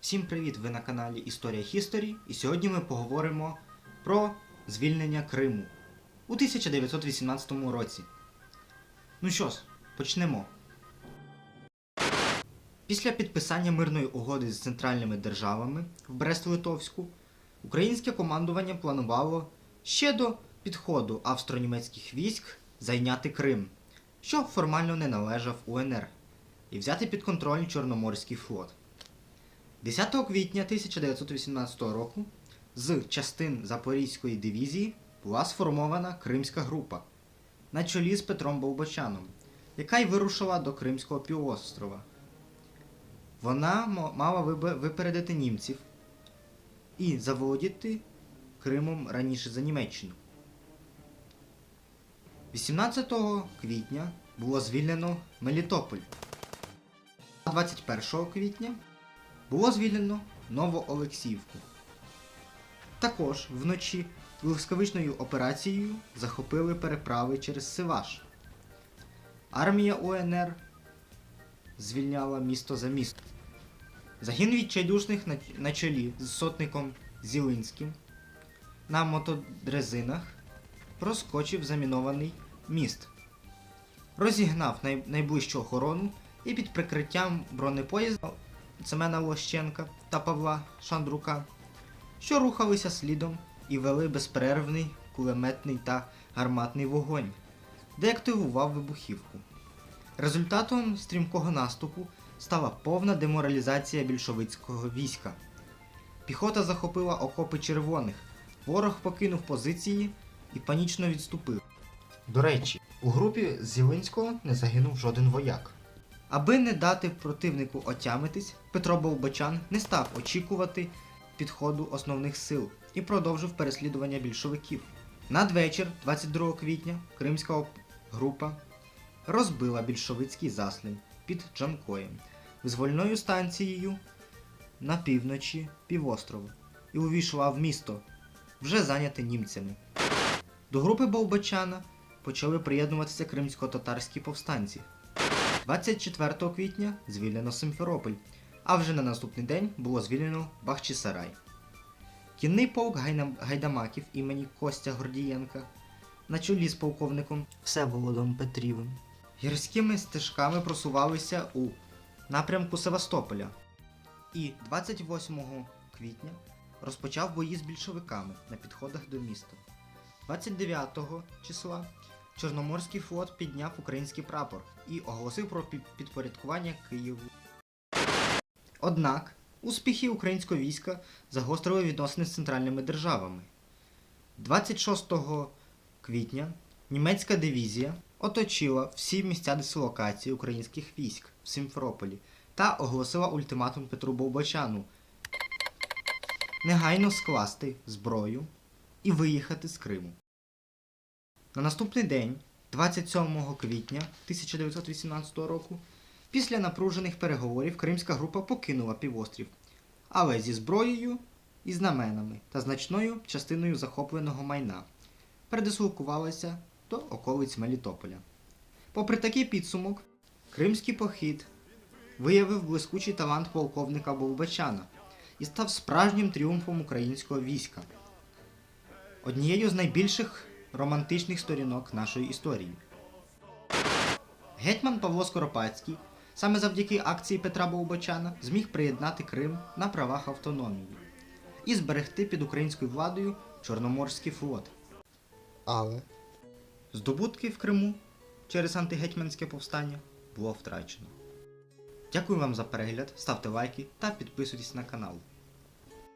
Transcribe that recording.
Всім привіт! Ви на каналі Історія Хісторі, і сьогодні ми поговоримо про звільнення Криму у 1918 році. Ну що ж, почнемо. Після підписання мирної угоди з центральними державами в Брест-Литовську українське командування планувало ще до підходу австро-німецьких військ зайняти Крим, що формально не належав УНР, і взяти під контроль Чорноморський флот. 10 квітня 1918 року з частин Запорізької дивізії була сформована Кримська група на чолі з Петром Болбочаном, яка й вирушила до Кримського півострова. Вона мала випередити німців і заволодіти Кримом раніше за Німеччину. 18 квітня було звільнено Мелітополь. 21 квітня було звільнено Новоолексіївку. Також вночі блискавичною операцією захопили переправи через Сиваш. Армія УНР звільняла місто за місто. Загін відчайдушних на, чолі з сотником Зілинським на мотодрезинах проскочив замінований міст, розігнав най, найближчу охорону і під прикриттям бронепоїзда Семена Лощенка та Павла Шандрука, що рухалися слідом і вели безперервний кулеметний та гарматний вогонь, де активував вибухівку. Результатом стрімкого наступу стала повна деморалізація більшовицького війська. Піхота захопила окопи червоних, ворог покинув позиції і панічно відступив. До речі, у групі Зілинського не загинув жоден вояк. Аби не дати противнику отямитись, Петро Болбочан не став очікувати підходу основних сил і продовжив переслідування більшовиків. Надвечір, 22 квітня, кримська група розбила більшовицький заслін під Джанкоєм, визвольною станцією на півночі півострова і увійшла в місто, вже зайняте німцями. До групи Болбочана почали приєднуватися кримсько-татарські повстанці. 24 квітня звільнено Симферополь, а вже на наступний день було звільнено Бахчисарай. Кінний полк гайдамаків імені Костя Гордієнка на чолі з полковником Всеволодом Петрівим гірськими стежками просувалися у напрямку Севастополя і 28 квітня розпочав бої з більшовиками на підходах до міста. 29 числа Чорноморський флот підняв український прапор і оголосив про підпорядкування Києву. Однак успіхи українського війська загострили відносини з центральними державами. 26 квітня німецька дивізія оточила всі місця дислокації українських військ в Сімферополі та оголосила ультиматум Петру Болбочану негайно скласти зброю і виїхати з Криму. На наступний день, 27 квітня 1918 року, після напружених переговорів Кримська група покинула півострів, але зі зброєю і знаменами та значною частиною захопленого майна передислокувалася до околиць Мелітополя. Попри такий підсумок, кримський похід виявив блискучий талант полковника Болбачана і став справжнім тріумфом українського війська однією з найбільших романтичних сторінок нашої історії. Гетьман Павло Скоропадський саме завдяки акції Петра Болбочана зміг приєднати Крим на правах автономії і зберегти під українською владою Чорноморський флот. Але Здобутки в Криму через антигетьманське повстання було втрачено. Дякую вам за перегляд, ставте лайки та підписуйтесь на канал.